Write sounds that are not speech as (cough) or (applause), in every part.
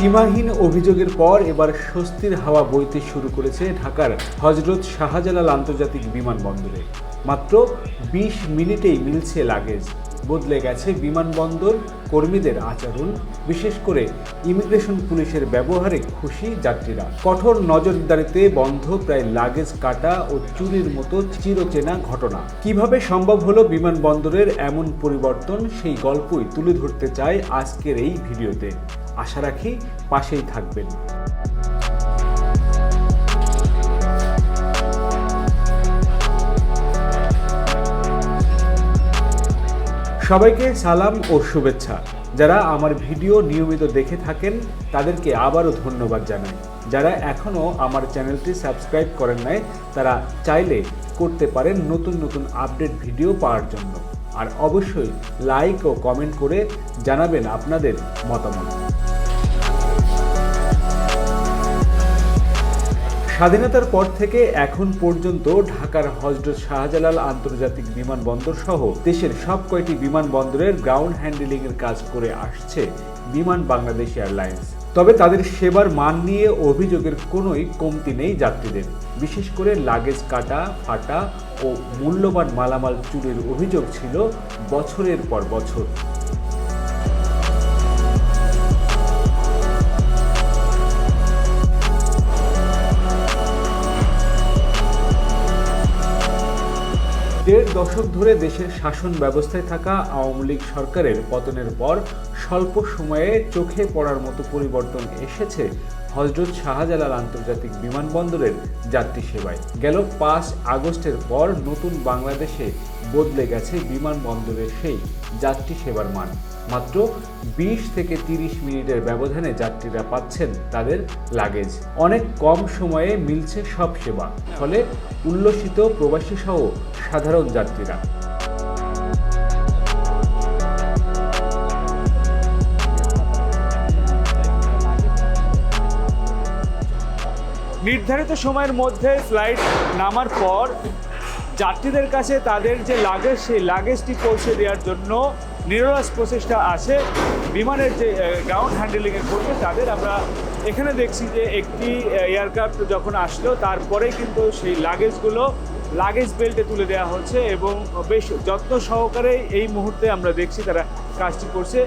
সীমাহীন অভিযোগের পর এবার স্বস্তির হাওয়া বইতে শুরু করেছে ঢাকার হজরত শাহজালাল আন্তর্জাতিক বিমানবন্দরে। মাত্র বিশ মিনিটেই মিলছে লাগেজ। বদলে গেছে বিমানবন্দর কর্মীদের আচরণ, বিশেষ করে ইমিগ্রেশন পুলিশের ব্যবহারে খুশি যাত্রীরা। কঠোর নজরদারিতে বন্ধ প্রায় লাগেজ কাটা ও চুরির মতো চিরচেনা ঘটনা। কীভাবে সম্ভব হলো বিমানবন্দরের এমন পরিবর্তন, সেই গল্পই তুলে ধরতে চায় আজকের এই ভিডিওতে। আশা রাখি পাশেই থাকবেন। সবাইকে সালাম ও শুভেচ্ছা। যারা আমার ভিডিও নিয়মিত দেখে থাকেন, তাদেরকে আবারও ধন্যবাদ জানাই। যারা এখনও আমার চ্যানেলটি সাবস্ক্রাইব করেন নাই, তারা চাইলে করতে পারেন নতুন নতুন আপডেট ভিডিও পাওয়ার জন্য। আর অবশ্যই লাইক ও কমেন্ট করে জানাবেন আপনাদের মতামত। স্বাধীনতার পর থেকে এখন পর্যন্ত ঢাকার হজরত শাহজালাল আন্তর্জাতিক বিমানবন্দর সহ দেশের সব কয়টি বিমানবন্দরের গ্রাউন্ড হ্যান্ডেলিং এর কাজ করে আসছে বিমান বাংলাদেশ এয়ারলাইন্স। তবে তাদের সেবার মান নিয়ে অভিযোগের কোনোই কমতি নেই যাত্রীদের। বিশেষ করে লাগেজ কাটা, ফাটা ও মূল্যবান মালামাল চুরির অভিযোগ ছিল বছরের পর বছর। দেড় দশক ধরে দেশের শাসন ব্যবস্থায় থাকা আওয়ামী লীগ সরকারের পতনের পর স্বল্প সময়ে চোখে পড়ার মতো পরিবর্তন এসেছে হজরত শাহজালাল আন্তর্জাতিক বিমানবন্দরের যাত্রী সেবায়। গেল পাঁচ আগস্টের পর নতুন বাংলাদেশে বদলে গেছে বিমানবন্দরের সেই যাত্রী সেবার মান। মাত্র বিশ থেকে তিরিশ মিনিটের ব্যবধানে যাত্রীরা পাচ্ছেন তাদের লাগেজ অনেক কম সময়ে মিলছে সব সেবা, ফলে উল্লসিত প্রবাসী সহ সাধারণ যাত্রীরা। নির্ধারিত সময়ের মধ্যে ফ্লাইট নামার পর যাত্রীদের কাছে তাদের যে লাগেজ সেই লাগেজটি পৌঁছে দেওয়ার জন্য নিরলস প্রচেষ্টা আছে। বিমানের যে গ্রাউন্ড হ্যান্ডেলিংয়ের করবে তাদের আমরা এখানে দেখছি যে একটি এয়ারক্রাফট যখন আসলো তারপরে কিন্তু সেই লাগেজগুলো লাগেজ বেল্টে তুলে দেওয়া হচ্ছে এবং বেশ যত্ন সহকারে এই মুহূর্তে আমরা দেখছি তারা কাজটি করছে।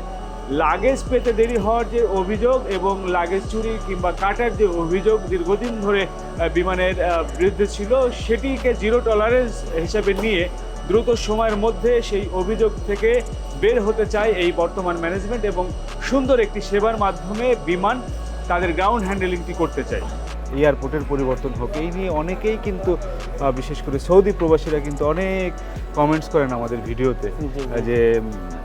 লাগেজ পেতে দেরি হওয়ার যে অভিযোগ এবং লাগেজ চুরি কিংবা কাটার যে অভিযোগ দীর্ঘদিন ধরে বিমানের বিরুদ্ধে ছিল, সেটিকে জিরো টলারেন্স হিসাবে নিয়ে দ্রুত সময়ের মধ্যে সেই অভিযোগ থেকে বের হতে চায় এই বর্তমান ম্যানেজমেন্ট এবং সুন্দর একটি সেবার মাধ্যমে বিমান তাদের গ্রাউন্ড হ্যান্ডেলিংটি করতে চায়। এয়ারপোর্টের পরিবর্তন হোক এই নিয়ে অনেকেই কিন্তু বিশেষ করে সৌদি প্রবাসীরা কিন্তু অনেক কমেন্টস করেন আমাদের ভিডিওতে যে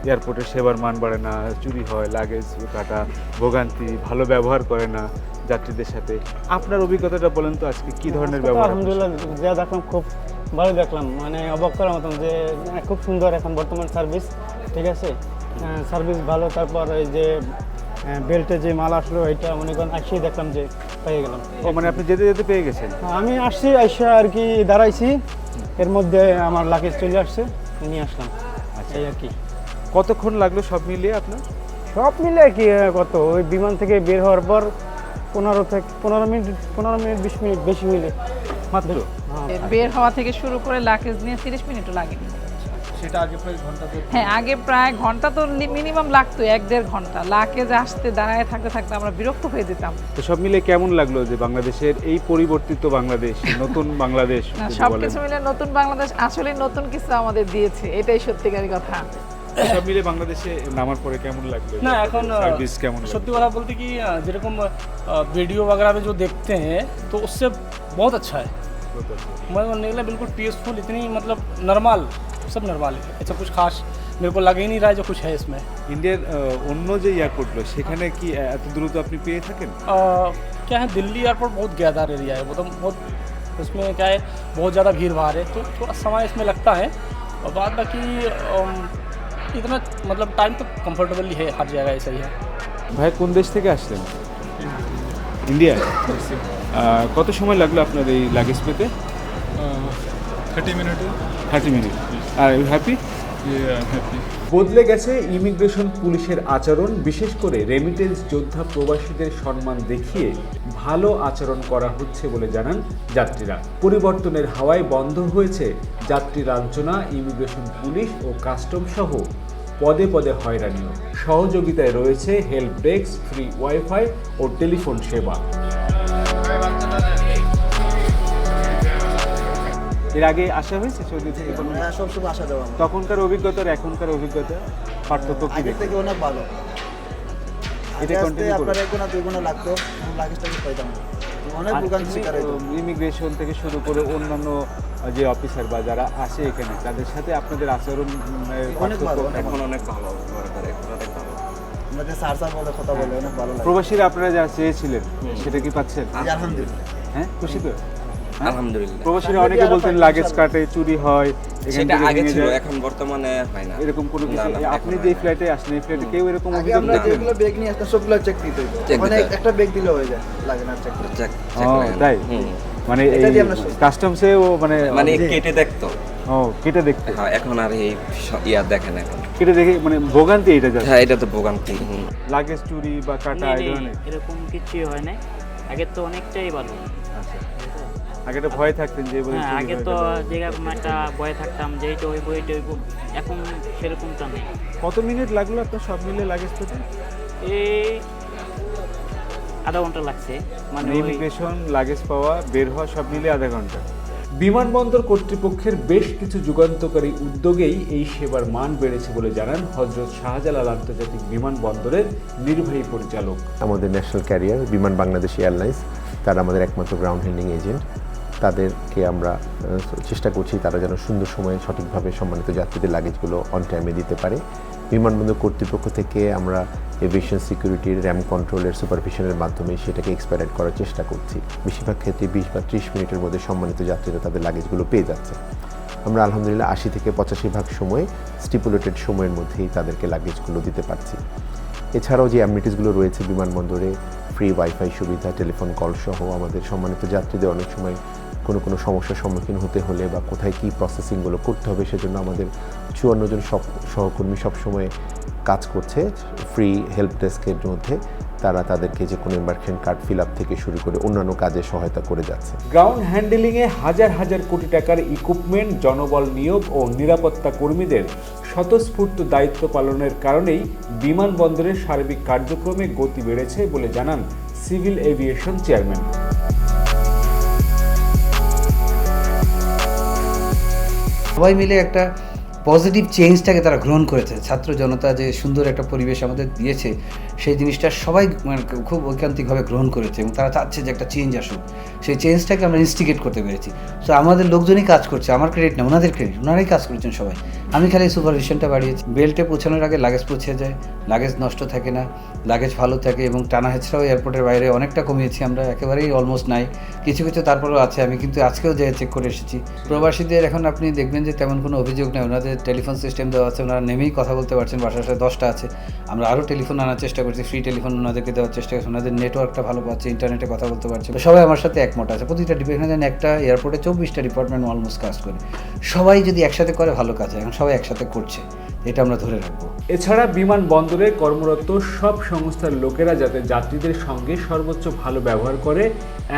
এয়ারপোর্টের সেবার মান বাড়ে না চুরি হয় লাগেজ কাটা ভোগান্তি ভালো ব্যবহার করে না যাত্রীদের সাথে। আপনার অভিজ্ঞতাটা বলেন তো আজকে কি ধরনের ব্যবহার আলহামদুলিল্লাহ যা দেখলাম খুব ভালো দেখলাম। মানে অবাক করার মতন যে খুব সুন্দর এখন বর্তমান সার্ভিস ঠিক আছে? সার্ভিস ভালো তারপর এই যে বেল্টে যে মাল আসলো এটা মনে করেন আসেই দেখলাম যে পেয়ে গেলাম। ও মানে আপনি যেতে যেতে পেয়ে গেছেন? আমি আসছি আইসা আর কি দাঁড়াইছি। এর মধ্যে আমার লাগেজ চলে আসছে নিয়ে আসলাম। এই আর কি। কতক্ষণ লাগল সব মিলিয়ে আপনার? সব মিলে কি কত? ওই বিমান থেকে বের হওয়ার পর পনেরো থেকে পনেরো মিনিট পনেরো মিনিট বিশ মিনিট বেশি মিলে মাত্র? হ্যাঁ বের হওয়া থেকে শুরু করে লাগেজ নিয়ে তিরিশ মিনিটও লাগে সেটা আগে প্রায় ঘণ্টা হ্যাঁ আগে প্রায় ঘণ্টা তো মিনিমাম লাগতো এক দেড় ঘণ্টা। লাগেজ আসতে দাঁড়ায় থাকতে থাকতে আমরা বিরক্ত হয়ে যেতাম। তো সব মিলে কেমন লাগল যে বাংলাদেশের এই পরিবর্তিত বাংলাদেশ (laughs) নতুন বাংলাদেশ সব কিছু মিলে নতুন বাংলাদেশ আসলে নতুন কিছু আমাদের দিয়েছে এটাই সত্যিকারী কথা। সব মিলে বাংলাদেশে নামার পরে কেমন লাগলো না এখন अ, সার্ভিস কেমন লাগলো? सत्य वाला बोलते कि अ, जेरकम अ, वीडियो वगैरह में जो देखते हैं तो उससे बहुत अच्छा है मैं निकला बिल्कुल पीसफुल इतनी मतलब नॉर्मल सब नॉर्मल है ऐसा कुछ खास मेरे को लग ही नहीं रहा है जो कुछ है इसमें ইন্ডিয়ার আহ, অন্য যে এয়ারপোর্টগুলো সেখানে কি আহ, এত দ্রুত আপনি পেয়ে থাকেন अ, क्या है दिल्ली एयरपोर्ट बहुत गैदार एरिया है मतलब बहुत उसमें क्या है बहुत ज़्यादा भीड़ भाड़ है तो थोड़ा समय इसमें लगता है और बाद बाकी अम, इतना मतलब टाइम तो कंफर्टेबली है हर जगह ऐसा ही है ভাই কোন দেশ থেকে আসলেন ইন্ডিয়া আহ, কত সময় লাগলো আপনার এই লাগেজ পেতে থার্টি মিনিটে thirty minute are you happy Yeah, I'm happy. বদলে গেছে ইমিগ্রেশন পুলিশের আচরণ, বিশেষ করে রেমিটেন্স যোদ্ধা প্রবাসীদের সম্মান দেখিয়ে ভালো আচরণ করা হচ্ছে বলে জানান যাত্রীরা। পরিবর্তনের হাওয়ায় বন্ধ হয়েছে যাত্রী লাঞ্ছনা, ইমিগ্রেশন পুলিশ ও কাস্টম সহ পদে পদে হয়রানিও। সহযোগিতায় রয়েছে হেল্প ডেস্ক ফ্রি ওয়াইফাই ও টেলিফোন সেবা। এর আগে আসা হয়েছে সৌদি থেকে কোনো হ্যাঁ সব সময় আসা যাওয়া আমার। তখনকার অভিজ্ঞতার এখনকার অভিজ্ঞতা পার্থক্য কি আগের দেখেন? থেকে অনেক ভালো আগে এটা আসতে continue করুন। আপনার এক গুণা দুই গুণা লাগতো এখন লাগেজটাকে পাইতাম না। অনেক ভোগান্তি শিকার হইতো ইমিগ্রেশন থেকে শুরু করে অন্যান্য যে অফিসার বা যারা আসে এখানে তাদের সাথে আপনাদের আচরণ উম, এর অনেক পার্থক্য ভালো, কেমন? অনেক আমরা যে স্যার স্যার বলে কথা বলে অনেক ভালো লাগে প্রবাসীরা আপনারা যা চেয়েছিলেন সেটা কি পাচ্ছেন জি, আলহামদুলিল্লাহ হ্যাঁ খুশি তো আলহামদুলিল্লাহ। প্রবাসীরা অনেকে বলতেন লাগেজ কাটে চুরি হয় সেটা আগে ছিল এখন বর্তমানে হয় না। এরকম কোনো কিছু না, আপনি যে ফ্লাইটে আসেন এই ফ্লাইটে কেউ এরকম আগে অভিযোগ আমরা যেগুলো ব্যাগ নিয়ে আসতাম সবগুলো চেক দিতে মানে একটা ব্যাগ দিলে হয়ে যায় লাগে না চেক চেক তাই? মানে এই। কাস্টমসে ও মানে মানে কেটে দেখতো। ও কেটে দেখতে। হ্যাঁ এখন আর এই ইয়া দেখেন এখন। কেটে দেখে মানে ভোগান্তি এটা যাচ্ছে। হ্যাঁ এটা তো ভোগান্তি হুম। লাগেজ চুরি বা কাটা এই ধরনের? এরকম কিছুই হয় না আগের তো অনেকটাই ভালো। আচ্ছা। আগে তো ভয় থাকতেন যে হ্যাঁ আগে তো। যেরকম একটা ভয় থাকতাম যে এইটা হইব এইটা হইব এখন সেরকমটা নেই। কত মিনিট লাগল আপনার সব মিলে লাগেজ পেতে? এই আধা ঘণ্টা লাগছে। মানে ইমিগ্রেশন লাগেজ পাওয়া বের হওয়া সব মিলে আধা ঘণ্টা। বিমানবন্দর কর্তৃপক্ষের বেশ কিছু যুগান্তকারী উদ্যোগেই এই সেবার মান বেড়েছে বলে জানান হজরত শাহজালাল আন্তর্জাতিক বিমানবন্দরের নির্বাহী পরিচালক। আমাদের ন্যাশনাল ক্যারিয়ার বিমান বাংলাদেশ এয়ারলাইন্স তারা আমাদের একমাত্র গ্রাউন্ড হ্যান্ডিং এজেন্ট তাদেরকে আমরা চেষ্টা করছি তারা যেন সুন্দর সময়ে সঠিকভাবে সম্মানিত যাত্রীদের লাগেজগুলো অন টাইমে দিতে পারে। বিমানবন্দর কর্তৃপক্ষ থেকে আমরা এভিয়েশন সিকিউরিটির র্যাম কন্ট্রোলের সুপারভিশনের মাধ্যমে সেটাকে এক্সপায়ারেট করার চেষ্টা করছি। বেশিরভাগ ক্ষেত্রে বিশ বা ত্রিশ মিনিটের মধ্যে সম্মানিত যাত্রীরা তাদের লাগেজগুলো পেয়ে যাচ্ছে। আমরা আলহামদুলিল্লাহ আশি থেকে পঁচাশি ভাগ সময়ে স্টিপুলেটেড সময়ের মধ্যেই তাদেরকে লাগেজগুলো দিতে পারছি। এছাড়াও যে অ্যামিনিটিসগুলো রয়েছে বিমানবন্দরে ফ্রি ওয়াইফাই সুবিধা টেলিফোন কল সহ আমাদের সম্মানিত যাত্রীদের অনেক সময় কোনো কোনো সমস্যার সম্মুখীন হতে হলে বা কোথায় কী প্রসেসিংগুলো করতে হবে সেজন্য আমাদের চুয়ান্ন জন সব সহকর্মী সবসময় কাজ করছে ফ্রি হেল্প ডেস্কের মধ্যে। তারা তাদেরকে যে কোনো এম্বার্কেশন কার্ড ফিল আপ থেকে শুরু করে অন্যান্য কাজে সহায়তা করে যাচ্ছে। গ্রাউন্ড হ্যান্ডেলিংয়ে হাজার হাজার কোটি টাকার ইকুইপমেন্ট জনবল নিয়োগ ও নিরাপত্তা কর্মীদের স্বতঃস্ফূর্ত দায়িত্ব পালনের কারণেই বিমানবন্দরের সার্বিক কার্যক্রমে গতি বেড়েছে বলে জানান সিভিল এভিয়েশন চেয়ারম্যান সবাই মিলে একটা পজিটিভ চেঞ্জটাকে তারা গ্রহণ করেছে। ছাত্র জনতা যে সুন্দর একটা পরিবেশ আমাদের দিয়েছে, সেই জিনিসটা সবাই মানে খুব ঐকান্তিকভাবে গ্রহণ করেছে এবং তারা চাচ্ছে যে একটা চেঞ্জ আসুক। সেই চেঞ্জটাকে আমরা ইনস্টিগেট করতে পেরেছি। সো আমাদের লোকজনই কাজ করছে, আমার ক্রেডিট না, ওনাদের ক্রেডিট ওনারাই কাজ করেছেন সবাই। আমি খালি সুপারভিশনটা বাড়িয়েছি। বেল্টে পৌঁছানোর আগে লাগেজ পৌঁছে যায়। লাগেজ নষ্ট থাকে না লাগেজ ভালো থাকে এবং টানা হেঁচড়াও এয়ারপোর্টের বাইরে অনেকটা কমিয়েছি আমরা, একেবারেই অলমোস্ট নাই। কিছু কিছু তারপরেও আছে, আমি কিন্তু আজকেও যে চেক করে এসেছি। প্রবাসীদের এখন আপনি দেখবেন যে তেমন কোনো অভিযোগ নেই, ওনাদের টেলিফোন সিস্টেম দেওয়া আছে, ওনারা নেমেই কথা বলতে পারছেন, বাসার সাথে দশটা আছে। আমরা আরও টেলিফোন আনার চেষ্টা করছি ফ্রি টেলিফোন ওনাদেরকে দেওয়ার চেষ্টা করছি, ওনাদের নেটওয়ার্কটা ভালো পাচ্ছে ইন্টারনেটে কথা বলতে পারছে। সবাই আমার সাথে একমত আছে, প্রতিটা ডিপার্টমেন্ট একটা এয়ারপোর্টে চব্বিশটা ডিপার্টমেন্ট অলমোস্ট কাজ করে। সবাই যদি একসাথে করে, ভালো কাজ হয় এখন সবাই একসাথে করছে, এটা আমরা ধরে রাখব। এছাড়া বিমান বন্দরে কর্মরত সব সংস্থার লোকেরা যাতে যাত্রীদের সঙ্গে সর্বোচ্চ ভালো ব্যবহার করে,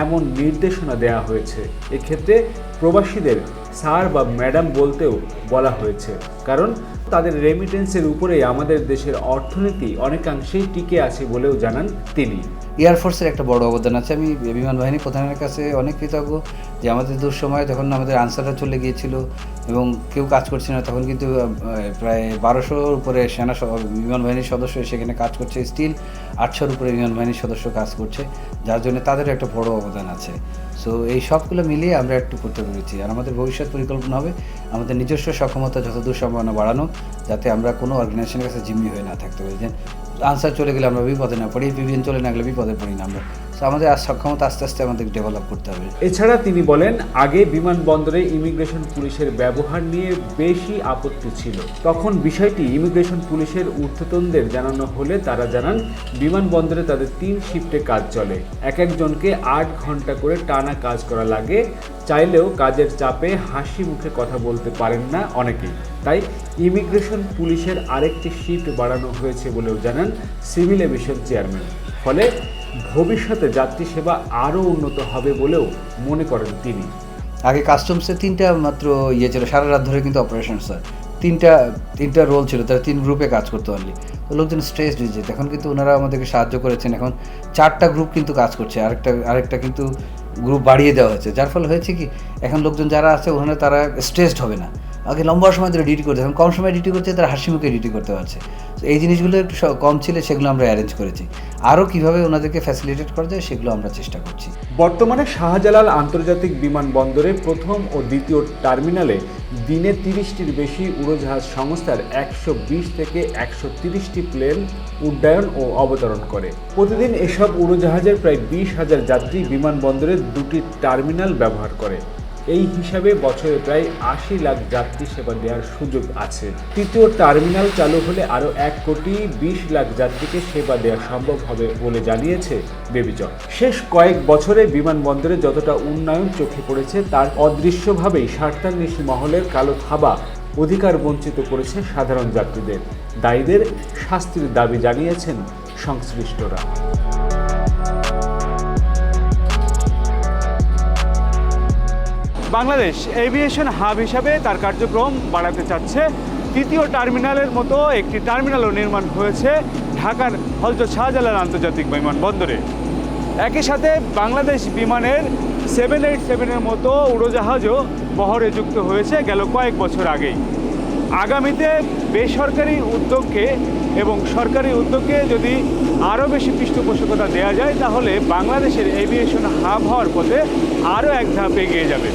এমন নির্দেশনা দেওয়া হয়েছে। এক্ষেত্রে প্রবাসীদের স্যার বা ম্যাডাম বলতেও বলা হয়েছে। কারণ তাদের রেমিটেন্সের উপরেই আমাদের দেশের অর্থনীতি অনেকাংশেই টিকে আছে বলেও জানান তিনি। এয়ারফোর্সের একটা বড় অবদান আছে। আমি বিমান বাহিনী প্রধানের কাছে অনেক কৃতজ্ঞ যে আমাদের দুঃসময় যখন আমাদের আনসাররা চলে গিয়েছিল এবং কেউ কাজ করছে না, তখন কিন্তু প্রায় বারোশোর উপরে সেনা বিমান বাহিনীর সদস্য সেখানে কাজ করছে। স্টিল আটশোর উপরে বিমান বাহিনীর সদস্য কাজ করছে। যার জন্য তাদের একটা বড় অবদান আছে। সো এই সবগুলো মিলিয়ে আমরা একটু করতে পেরেছি। আর আমাদের ভবিষ্যৎ পরিকল্পনা হবে, আমাদের নিজস্ব সক্ষমতা যতদূর সম্ভাবনা বাড়ানো, যাতে আমরা কোনো অর্গানাইজেশনের কাছে জিম্মি হয়ে না থাকতে পারি। যে আনসার চলে গেলে আমরা বিপদে না পড়ি বিভিন্ন চলে না গেলে বিপদে পড়ি না আমরা। আমাদের আর সক্ষমতা আস্তে আস্তে আমাদের ডেভেলপ করতে হবে। এছাড়া তিনি বলেন, আগে বিমানবন্দরে ইমিগ্রেশন পুলিশের ব্যবহার নিয়ে বেশি আপত্তি ছিল। তখন বিষয়টি ইমিগ্রেশন পুলিশের ঊর্ধ্বতনদের জানানো হলে তারা জানান, বিমানবন্দরে তাদের তিন শিফটে কাজ চলে। এক একজনকে আট ঘণ্টা করে টানা কাজ করা লাগে। চাইলেও কাজের চাপে হাসি মুখে কথা বলতে পারেন না অনেকেই। তাই ইমিগ্রেশন পুলিশের আরেকটি শিফট বাড়ানো হয়েছে বলেও জানান সিভিল এভিশন চেয়ারম্যান ফলে ভবিষ্যতে যাত্রী সেবা আরও উন্নত হবে বলেও মনে করেন তিনি। আগে কাস্টমসে তিনটা মাত্র ইয়ে ছিল, সারা রাত ধরে কিন্তু অপারেশন স্যার তিনটা তিনটা রোল ছিল তারা তিন গ্রুপে কাজ করতে পারলি তো লোকজন স্ট্রেস হয়ে যেত। এখন কিন্তু ওনারা আমাদেরকে সাহায্য করেছেন। এখন চারটা গ্রুপ কিন্তু কাজ করছে, আরেকটা আরেকটা কিন্তু গ্রুপ বাড়িয়ে দেওয়া হয়েছে। যার ফলে হয়েছে কি, এখন লোকজন যারা আছে, ওখানে তারা স্ট্রেসড হবে না। আগে লম্বা সময় ধরে ডিউটি করতে, এখন কম সময় ডিউটি করছে, তারা হাসি মুখে ডিউটি করতে পারছে। তো এই জিনিসগুলো একটু কম ছিল, সেগুলো আমরা অ্যারেঞ্জ করেছি। আরও কীভাবে ওনাদেরকে ফ্যাসিলিটেট করা যায়, সেগুলো আমরা চেষ্টা করছি। বর্তমানে শাহজালাল আন্তর্জাতিক বিমানবন্দরে প্রথম ও দ্বিতীয় টার্মিনালে দিনে তিরিশটির বেশি উড়োজাহাজ সংস্থার একশো বিশ থেকে একশো তিরিশটি প্লেন উড্ডয়ন ও অবতরণ করে। প্রতিদিন এসব উড়োজাহাজের প্রায় বিশ হাজার যাত্রী বিমানবন্দরের দুটি টার্মিনাল ব্যবহার করে। এই হিসাবে বছরে প্রায় আশি লাখ যাত্রী সেবা দেওয়ার সুযোগ আছে। তৃতীয় টার্মিনাল চালু হলে আরও এক কোটি বিশ লাখ যাত্রীকে সেবা দেওয়া সম্ভব হবে বলে জানিয়েছে বেবিচক শেষ কয়েক বছরে বিমানবন্দরে যতটা উন্নয়ন চোখে পড়েছে, তার অদৃশ্যভাবেই স্বার্থান্বেষী মহলের কালো থাবা অধিকার বঞ্চিত করেছে সাধারণ যাত্রীদের। দায়ীদের শাস্তির দাবি জানিয়েছেন সংশ্লিষ্টরা। বাংলাদেশ এভিয়েশন হাব হিসাবে তার কার্যক্রম বাড়াতে চাচ্ছে। তৃতীয় টার্মিনালের মতো একটি টার্মিনালও নির্মাণ হয়েছে ঢাকার হলচর শাহজালাল আন্তর্জাতিক বিমানবন্দরে। একই সাথে বাংলাদেশ বিমানের সেভেন এইট সেভেনের মতো উড়োজাহাজও বহরে যুক্ত হয়েছে গেল কয়েক বছর আগেই। আগামীতে বেসরকারি উদ্যোগকে এবং সরকারি উদ্যোগকে যদি আরও বেশি পৃষ্ঠপোষকতা দেওয়া যায়, তাহলে বাংলাদেশের এভিয়েশন হাব হওয়ার পথে আরও এক ধাপ এগিয়ে যাবে।